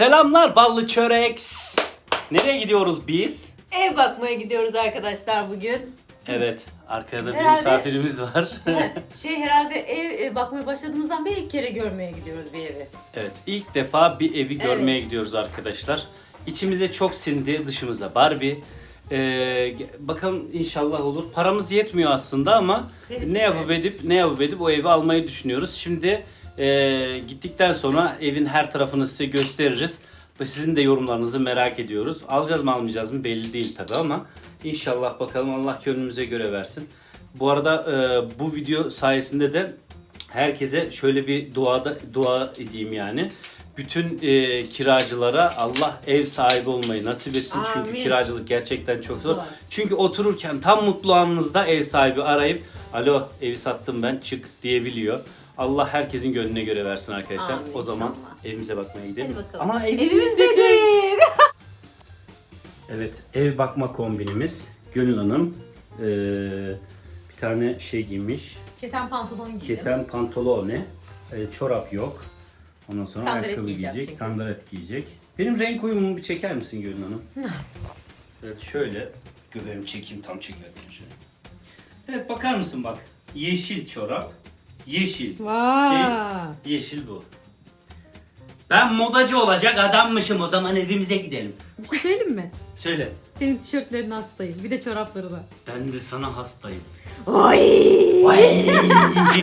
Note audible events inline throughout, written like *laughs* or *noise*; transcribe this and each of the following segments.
Selamlar ballı çöreks. Nereye gidiyoruz biz? Ev bakmaya gidiyoruz arkadaşlar bugün. Evet, arkada bir Herhalde- misafirimiz var. *laughs* *laughs* şey herhalde ev e, bakmaya başladığımızdan beri ilk kere görmeye gidiyoruz bir evi. evet, ilk defa bir evi görmeye gidiyoruz arkadaşlar. İçimize çok sindi, dışımıza Barbie. Ee, ge- bakalım inşallah olur. Paramız yetmiyor aslında ama Vereceğiz. ne yapıp edip ne yapıp edip o evi almayı düşünüyoruz. Şimdi e, gittikten sonra evin her tarafını size gösteririz. Ve sizin de yorumlarınızı merak ediyoruz. Alacağız mı almayacağız mı belli değil tabi ama inşallah bakalım Allah gönlümüze göre versin. Bu arada e, bu video sayesinde de herkese şöyle bir duada dua edeyim yani. Bütün e, kiracılara Allah ev sahibi olmayı nasip etsin. Çünkü Amin. kiracılık gerçekten çok zor. Zor. Çünkü otururken tam mutlu anınızda ev sahibi arayıp alo evi sattım ben çık diyebiliyor. Allah herkesin gönlüne göre versin arkadaşlar. Amin o zaman inşallah. evimize bakmaya gidelim. Hadi bakalım. Ama Evimiz evimiz değil. *laughs* Evet, ev bakma kombinimiz. Gönül Hanım eee, bir tane şey giymiş. Keten pantolon giydim. Keten pantolone, e, çorap yok. Ondan sonra Sandalet ayakkabı giyecek, çünkü. sandalet giyecek. Benim renk uyumumu bir çeker misin Gönül Hanım? evet şöyle, göbeğimi çekeyim tam çekerken şöyle. Evet bakar mısın bak, yeşil çorap, yeşil. Vay. Şey, yeşil bu. Ben modacı olacak adammışım o zaman evimize gidelim. Bir şey söyleyeyim mi? Söyle. Senin tişörtlerine hastayım. Bir de çoraplarına. Ben de sana hastayım. Oy. *laughs*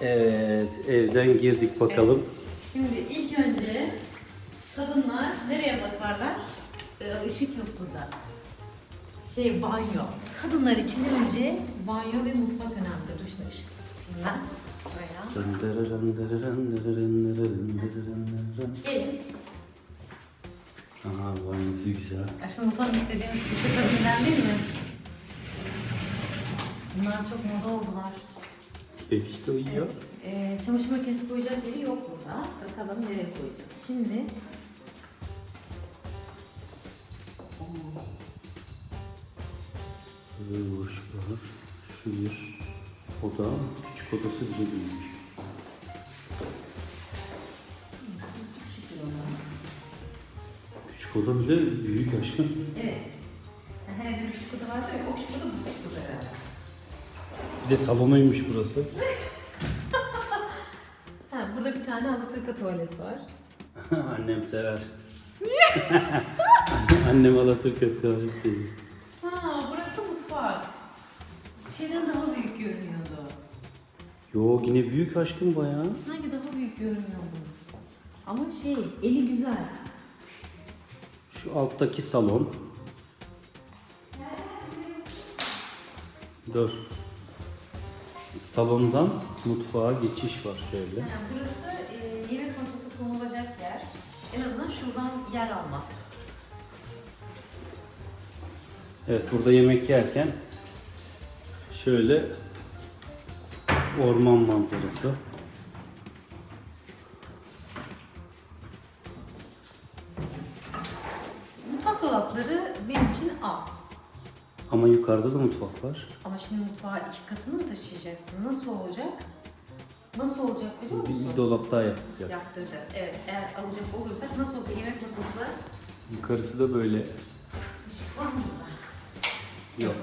Evet, evden girdik bakalım. Şimdi ilk önce kadınlar nereye bakarlar? Ee, ışık yok burada. Şey banyo. Kadınlar için önce banyo ve mutfak önemli. Şimdi ışık tutayım ben. Buraya. Gelin. Aha banyosu güzel. Aşkım mutfak istediğimiz tişörtlerinden değil mi? Bunlar çok moda oldular. Bebiş de uyuyor. Evet. Ee, çamaşır makinesi koyacak yeri yok burada. Bakalım nereye koyacağız. Şimdi Boş var. Şu bir oda. Küçük odası bile büyük. küçük oda? Bile büyük aşkım. Evet. Her bir küçük oda vardır ya, o küçük oda bu küçük oda herhalde. Bir de salonuymuş burası. *laughs* Ha, burada bir tane Alaturka tuvalet var. *laughs* Annem sever. *laughs* Annem Alaturka kahve seviyor. Şeyden daha büyük görünüyordu. Yo yine büyük aşkım bayağı. Sanki daha büyük görünüyordu. Ama şey, eli güzel. Şu alttaki salon. Dur. Salondan mutfağa geçiş var şöyle. Yani burası e, yemek masası konulacak yer. En azından şuradan yer almaz. Evet burada yemek yerken şöyle orman manzarası. Mutfak dolapları benim için az. Ama yukarıda da mutfak var. Ama şimdi mutfağı iki katını mı taşıyacaksın? Nasıl olacak? Nasıl olacak biliyor Bir, musun? bir dolap daha yapacak. Yaptıracağız. Evet, eğer alacak olursak nasıl olsa yemek masası Yukarısı da böyle ışık var mı burada? yok.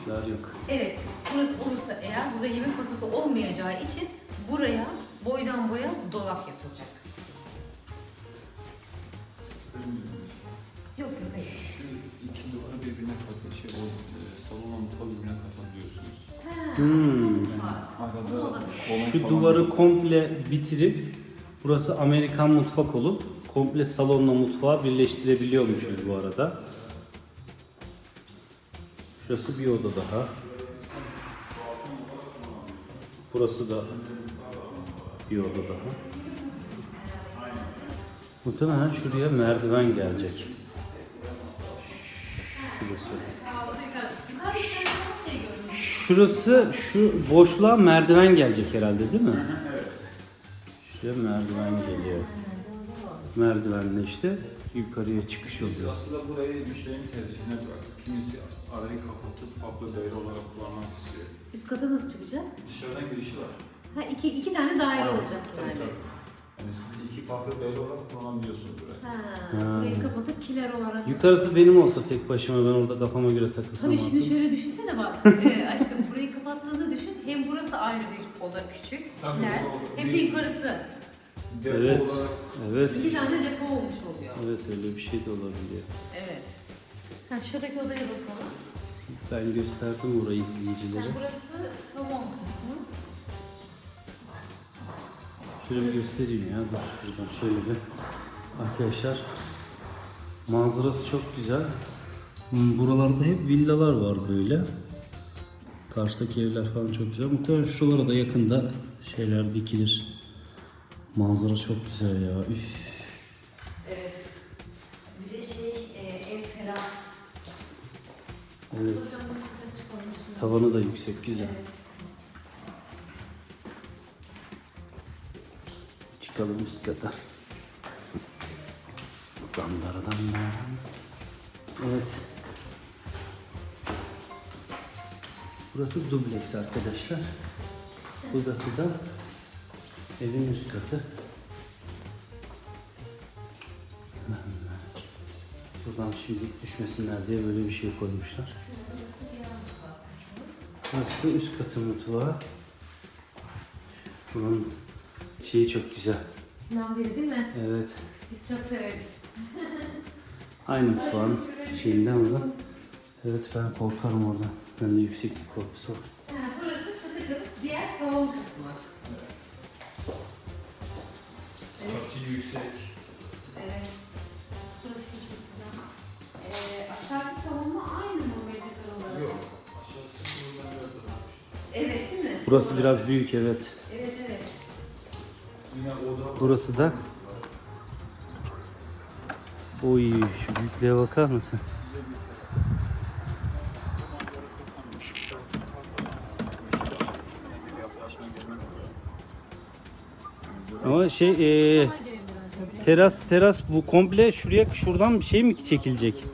Işıklar yok. Evet, burası olursa eğer burada yemek masası olmayacağı için buraya boydan boya dolap yapılacak. Yok yok hayır. Şu iki duvarı birbirine katıyor. Şey, o e, salonla mutfağı birbirine katabiliyorsunuz. Ha, Hmm. mutfak. Bu da Arada olabilir. kolon Şu falan duvarı komple bitirip burası Amerikan mutfak olup komple salonla mutfağı birleştirebiliyormuşuz bu arada. Şurası bir oda daha. Burası da bir oda daha. Muhtemelen şuraya merdiven gelecek. Şurası. Şurası şu boşluğa merdiven gelecek herhalde değil mi? Şuraya merdiven geliyor. Merdivenle işte yukarıya çıkış oluyor. aslında burayı müşterinin tercihine bıraktık. Kimisi arayı kapatıp farklı daire olarak kullanmak istiyor. Üst kata nasıl çıkacak? Dışarıdan girişi var. Ha iki, iki tane daire Aynen. olacak Tabii, yani. tabii. Yani siz iki farklı değer olarak kullanabiliyorsunuz burayı. Ha, Ha. burayı kapatıp kiler olarak. Yukarısı benim olsa tek başıma ben orada kafama göre takılsam Tabii şimdi artık. şöyle düşünsene bak *laughs* e, aşkım burayı kapattığını düşün. Hem burası ayrı bir oda küçük Tabii, kiler o- hem de bir- yukarısı. Depo Evet. olarak Evet. İki tane depo olmuş oluyor. Evet öyle bir şey de olabiliyor. Evet. Ha, şuradaki odaya bakalım. Ben gösterdim orayı izleyicilere. Yani burası salon kısmı. Şöyle bir göstereyim ya. Dur şuradan şöyle bir. Arkadaşlar manzarası çok güzel. Hmm, Buralarda hep villalar var böyle. Karşıdaki evler falan çok güzel. Muhtemelen şuralara da yakında şeyler dikilir. Manzara çok güzel ya. Üf. Evet. Tavanı da yüksek güzel. Evet. Çıkalım üst kata. Dandaradan Evet. Burası dubleks arkadaşlar. Burası da evin üst katı. Buradan şimdi düşmesinler diye böyle bir şey koymuşlar. Burası da üst katı mutfağı. Buranın şeyi çok güzel. Lambiri değil mi? Evet. Biz çok severiz. Aynı mutfağın şeyinden orada. Evet ben korkarım oradan. Bende yükseklik korkusu var. Ha, burası çatı katı diğer salon kısmı. Evet. katı yüksek. Evet. Burası da çok güzel. Ee, aşağıdaki salonla aynı Burası biraz büyük evet. Evet evet. Burası da Oy şu büyüklüğe bakar mısın? Ama şey e, teras teras bu komple şuraya şuradan bir şey mi çekilecek?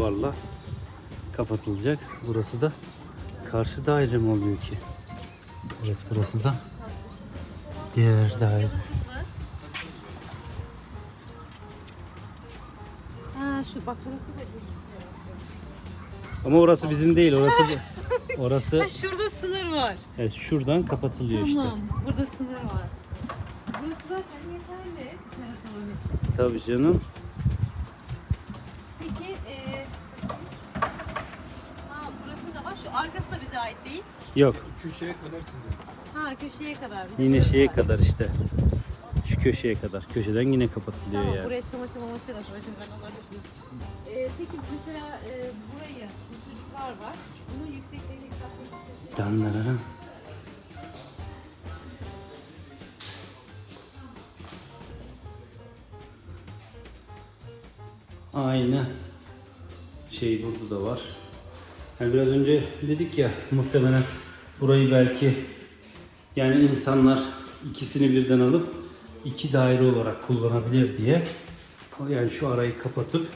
Duvarla kapatılacak. Burası da karşı daire mi oluyor ki? Evet burası da diğer daire. Ha şu bak burası da Ama orası bizim değil. Orası *laughs* orası Ha şurada sınır var. evet şuradan kapatılıyor işte. Tamam. Burada sınır var. Burası zaten yeterli. Tabii canım. Peki e, ha burası da var. Şu arkası da bize ait değil. Yok. Köşeye kadar sizin. Ha köşeye kadar. Yine şeye var. kadar işte. Şu köşeye kadar. Köşeden yine kapatılıyor Tamam yani. buraya çamaşır mamaşır asma şimdi ben onları düşünüyorum. Ee, peki mesela e, burayı şimdi çocuklar var. Bunun yüksekliğini yükseltmek istesek. Danlarara. Aynı şey burada da var. Yani biraz önce dedik ya muhtemelen burayı belki yani insanlar ikisini birden alıp iki daire olarak kullanabilir diye yani şu arayı kapatıp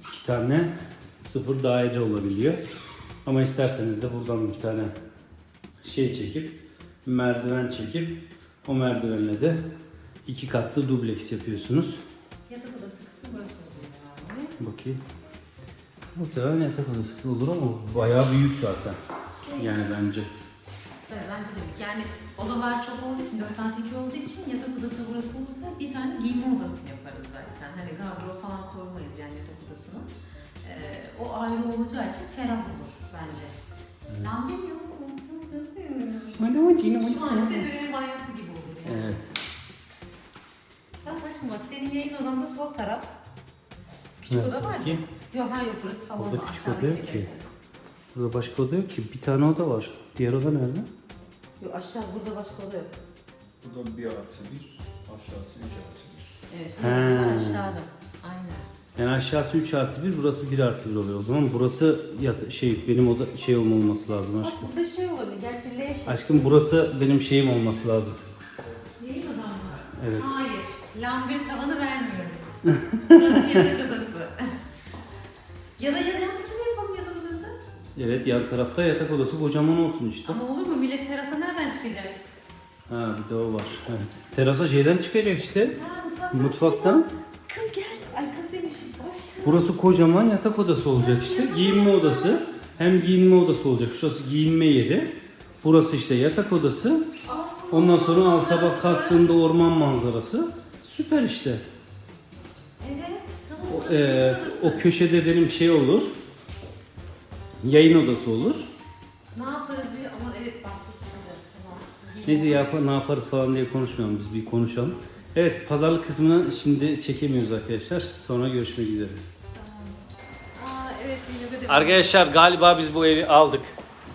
iki tane sıfır daire olabiliyor. Ama isterseniz de buradan bir tane şey çekip merdiven çekip o merdivenle de iki katlı dubleks yapıyorsunuz. Yatak odası kısmı burası oluyor herhalde. Bakayım. Muhtemelen yatak odası olur ama bayağı büyük zaten. Yani bence. Evet bence de büyük. Yani odalar çok olduğu için, dört tane teki olduğu için yatak odası burası olursa bir tane giyinme odası yaparız zaten. Hani gardırop falan koymayız yani yatak odasına. Ee, o ayrı olacağı için ferah olur bence. Ben bilmiyorum. Onu gösteriyorum. Şu an bir de bebeğin banyosu gibi olur yani. Evet. Tamam aşkım bak senin yayın odan da sol taraf. Küçük Nasıl oda var mı? Yok hayır burası salon. Orada küçük oda yok ki. Burada başka oda yok ki. Bir tane oda var. Diğer oda nerede? Yok aşağı burada başka oda yok. Burada bir artı bir, aşağısı üç artı bir. Evet. He. Bunlar aşağıda. Aynen. Yani aşağısı 3 artı 1, burası 1 artı 1 oluyor. O zaman burası yat şey benim oda şey olmaması lazım Bak aşkım. burada şey olabilir. Gerçi L şey. Aşkım burası benim şeyim olması lazım. Yayın odam mı? Evet. Hayır. Lambiri tavanı vermiyorum. *laughs* Burası yatak odası. Evet yan tarafta yatak odası kocaman olsun işte. Ama olur mu? Millet terasa nereden çıkacak? Ha bir de o var. Evet. Terasa şeyden çıkacak işte. Ha mutfaktan. Mutfaktan. Kız gel. Ay kız demişim. Hoş. Burası kocaman yatak odası olacak işte. Giyinme odası. Hem giyinme odası olacak. Şurası giyinme yeri. Burası işte yatak odası. Ondan sonra al sabah kalktığında orman manzarası. Süper işte. Evet. O, e, odası. o köşede benim şey olur. Yayın odası olur. Ne yaparız diye ama evet bahçe çıkacağız. Tamam. Neyse yap ne yaparız falan diye konuşmayalım biz bir konuşalım. Evet pazarlık kısmını şimdi çekemiyoruz arkadaşlar. Sonra görüşmek üzere. Aa evet Arkadaşlar galiba biz bu evi aldık.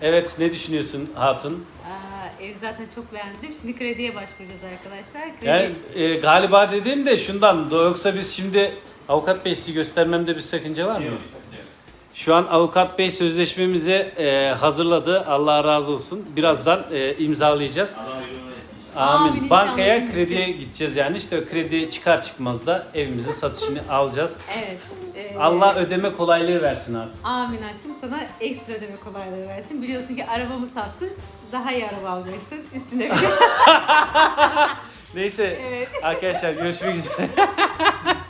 Evet ne düşünüyorsun Hatun? Aa, ev zaten çok beğendim. Şimdi krediye başvuracağız arkadaşlar. Kredi. Yani e, galiba dediğim de şundan da yoksa biz şimdi avukat bey sizi göstermemde bir sakınca var mı? Şu an avukat bey sözleşmemizi e, hazırladı. Allah razı olsun. Birazdan e, imzalayacağız. Amin Amin. inşallah Bankaya krediye gideceğiz yani. İşte o kredi çıkar çıkmaz da evimizin satışını *laughs* alacağız. Evet. Allah ödeme kolaylığı versin artık. Amin aşkım sana ekstra ödeme kolaylığı versin. Biliyorsun ki arabamı sattın. Daha iyi araba alacaksın. Üstüne bir *laughs* Neyse Evet. arkadaşlar görüşmek üzere. *laughs*